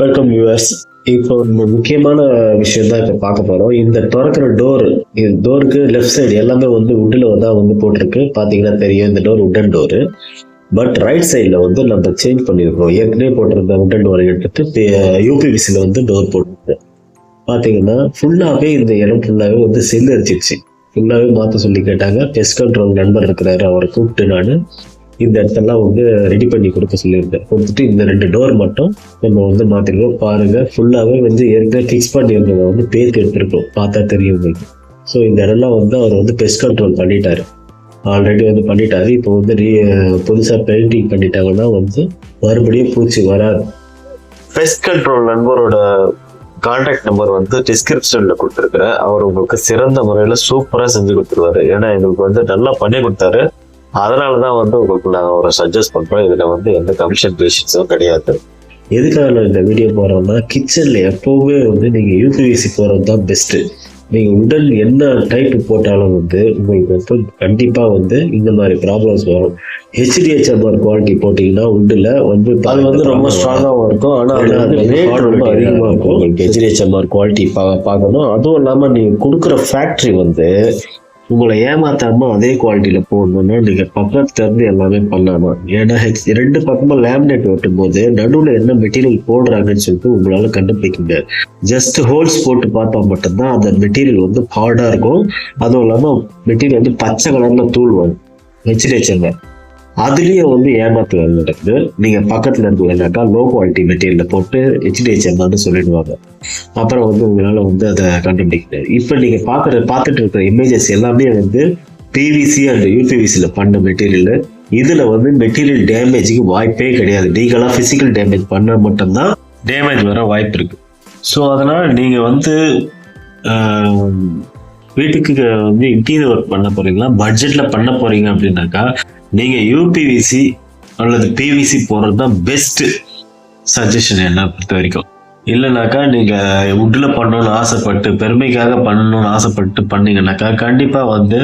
Welcome US இப்போ முக்கியமான விஷயம் தான் இப்போ பார்க்க போகிறோம் இந்த திறக்கிற டோர் இது டோருக்கு லெஃப்ட் சைடு எல்லாமே வந்து உட்டில் தான் வந்து போட்டிருக்கு. பார்த்தீங்கன்னா தெரியும் இந்த door wooden door but right சைடில் வந்து நம்ம சேஞ்ச் பண்ணியிருக்கோம் ஏற்கனவே போட்டிருந்த உட்டன் டோரை எடுத்துட்டு யூபிவிசியில் வந்து டோர் போட்டிருக்கு. பார்த்தீங்கன்னா ஃபுல்லாகவே இந்த இடம் ஃபுல்லாகவே வந்து செல் அடிச்சிருச்சு. ஃபுல்லாகவே மாற்ற சொல்லி கேட்டாங்க. பெஸ்ட் கண்ட்ரோல் நண்பர் இருக்கிறாரு. அவரை கூப்பிட்டு நான் இந்த இடத்தெல்லாம் வந்து ரெடி பண்ணி கொடுக்க சொல்லியிருந்தேன். கொடுத்துட்டு இந்த ரெண்டு டோர் மட்டும் நம்ம வந்து மாற்றிருக்கோம் பாருங்க ஃபுல்லாகவே வந்து ஏற்கனவே ஃபிக்ஸ் பண்ணியிருந்ததை வந்து பேருக்கு எடுத்திருக்கோம். பார்த்தா தெரியும் உங்களுக்கு. ஸோ இந்த இடம்லாம் வந்து அவர் வந்து பெஸ்ட் கண்ட்ரோல் பண்ணிட்டாரு. ஆல்ரெடி வந்து பண்ணிட்டாரு. இப்போ வந்து ரீ புதுசாக பெயிண்டிங் பண்ணிட்டாங்கன்னா வந்து மறுபடியும் பூச்சி வராது. பெஸ்ட் கண்ட்ரோல் நண்பரோட கான்டாக்ட் நம்பர் வந்து டிஸ்கிரிப்ஷனில் கொடுத்துருக்குறேன். அவர் உங்களுக்கு சிறந்த முறையில் சூப்பராக செஞ்சு கொடுத்துருவாரு. ஏன்னா எங்களுக்கு வந்து நல்லா பண்ணி கொடுத்தாரு. அதனால தான் வந்து உங்களுக்கு நான் அவரை சஜஸ்ட் பண்றேன். இதுல வந்து எந்த கமிஷன் பேஷன்ஸும் கிடையாது. எதுக்காக நான் இந்த வீடியோ போடுறோம்னா கிச்சனில் எப்போவுமே வந்து நீங்கள் யூபிவிசி போகிறது தான் பெஸ்ட்டு நீங்கள் உடல் என்ன டைப் போட்டாலும் வந்து உங்களுக்கு வந்து கண்டிப்பாக வந்து இந்த மாதிரி ப்ராப்ளம்ஸ் வரும். ஹெச்டிஹெச்எம்ஆர் குவாலிட்டி போட்டிங்கன்னா உண்டில் வந்து அது வந்து ரொம்ப ஸ்ட்ராங்காகவும் இருக்கும். ஆனா அது வந்து rate ரொம்ப அதிகமாக இருக்கும். இருக்கும். உங்களுக்கு ஹெச்டிஹெச்எம்ஆர் குவாலிட்டி பா பார்க்கணும். அதுவும் இல்லாமல் நீங்கள் கொடுக்குற ஃபேக்ட்ரி வந்து உங்களை ஏமாத்தாம அதே குவாலிட்டியில போடணும்னா நீங்க பக்கத்துல இருந்து எல்லாமே பண்ணலாம். ஏன்னா ஹெச் ரெண்டு பக்கமும் லேமினேட் ஒட்டும் போது நடுவில் என்ன மெட்டீரியல் போடுறாங்கன்னு சொல்லிட்டு உங்களால கண்டுபிடிக்க முடியாது. ஜஸ்ட் ஹோல்ஸ் போட்டு பார்த்தா மட்டும்தான் அந்த மெட்டீரியல் வந்து ஹார்டா இருக்கும். அதுவும் இல்லாம மெட்டீரியல் வந்து பச்சை கலர்ல தூள் வரும். ஹெச்டிஹெச்எம் அதுலேயே வந்து ஏமாத்து வேலை நடக்குது. நீங்கள் பக்கத்தில் இருந்தீங்கன்னாக்கா லோ குவாலிட்டி மெட்டீரியலில் போட்டு ஹெச்டிஹெச்எம்னு சொல்லிடுவாங்க. அப்புறம் வந்து உங்களால் வந்து அதை கண்டுபிடிக்க இப்போ நீங்கள் பார்க்குற பார்த்துட்டு இருக்கிற இமேஜஸ் எல்லாமே வந்து பிவிசி அண்ட் யூபிவிசியில் பண்ண மெட்டீரியல் இதில் வந்து மெட்டீரியல் டேமேஜுக்கு வாய்ப்பே கிடையாது. நீங்களாம் ஃபிசிக்கல் டேமேஜ் பண்ண மட்டும்தான் டேமேஜ் வர வாய்ப்பு இருக்கு. ஸோ அதனால் நீங்கள் வந்து வீட்டுக்கு வந்து இன்டீரியர் ஒர்க் பண்ண போகிறீங்களா பட்ஜெட்டில் பண்ண போகிறீங்க அப்படின்னாக்கா நீங்கள் யூபிவிசி அல்லது பிவிசி போடுறது தான் பெஸ்ட்டு சஜஷன் என்ன பொறுத்த வரைக்கும். இல்லைனாக்கா நீங்கள் உட்டில் பண்ணணும்னு ஆசைப்பட்டு பெருமைக்காக பண்ணணும்னு ஆசைப்பட்டு பண்ணீங்கன்னாக்கா கண்டிப்பாக வந்து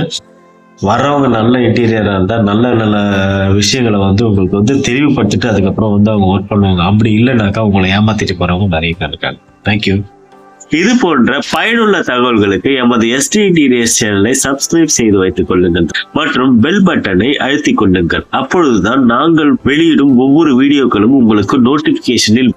வர்றவங்க நல்ல இன்டீரியராக இருந்தால் நல்ல நல்ல விஷயங்களை வந்து உங்களுக்கு வந்து தெளிவுபடுத்திட்டு அதுக்கப்புறம் வந்து அவங்க ஒர்க் பண்ணுவாங்க. அப்படி இல்லைனாக்கா உங்களை ஏமாத்திட்டு போகிறவங்க நிறைய பேர் இருக்காங்க. தேங்க்யூ இது போன்ற பயனுள்ள தகவல்களுக்கு எமது எஸ்டி சேனலை சப்ஸ்கிரைப் செய்து வைத்துக் கொள்ளுங்கள் மற்றும் பெல் பட்டனை அழுத்திக் கொள்ளுங்கள். அப்பொழுதுதான் நாங்கள் வெளியிடும் ஒவ்வொரு வீடியோக்களும் உங்களுக்கு நோட்டிபிகேஷனில்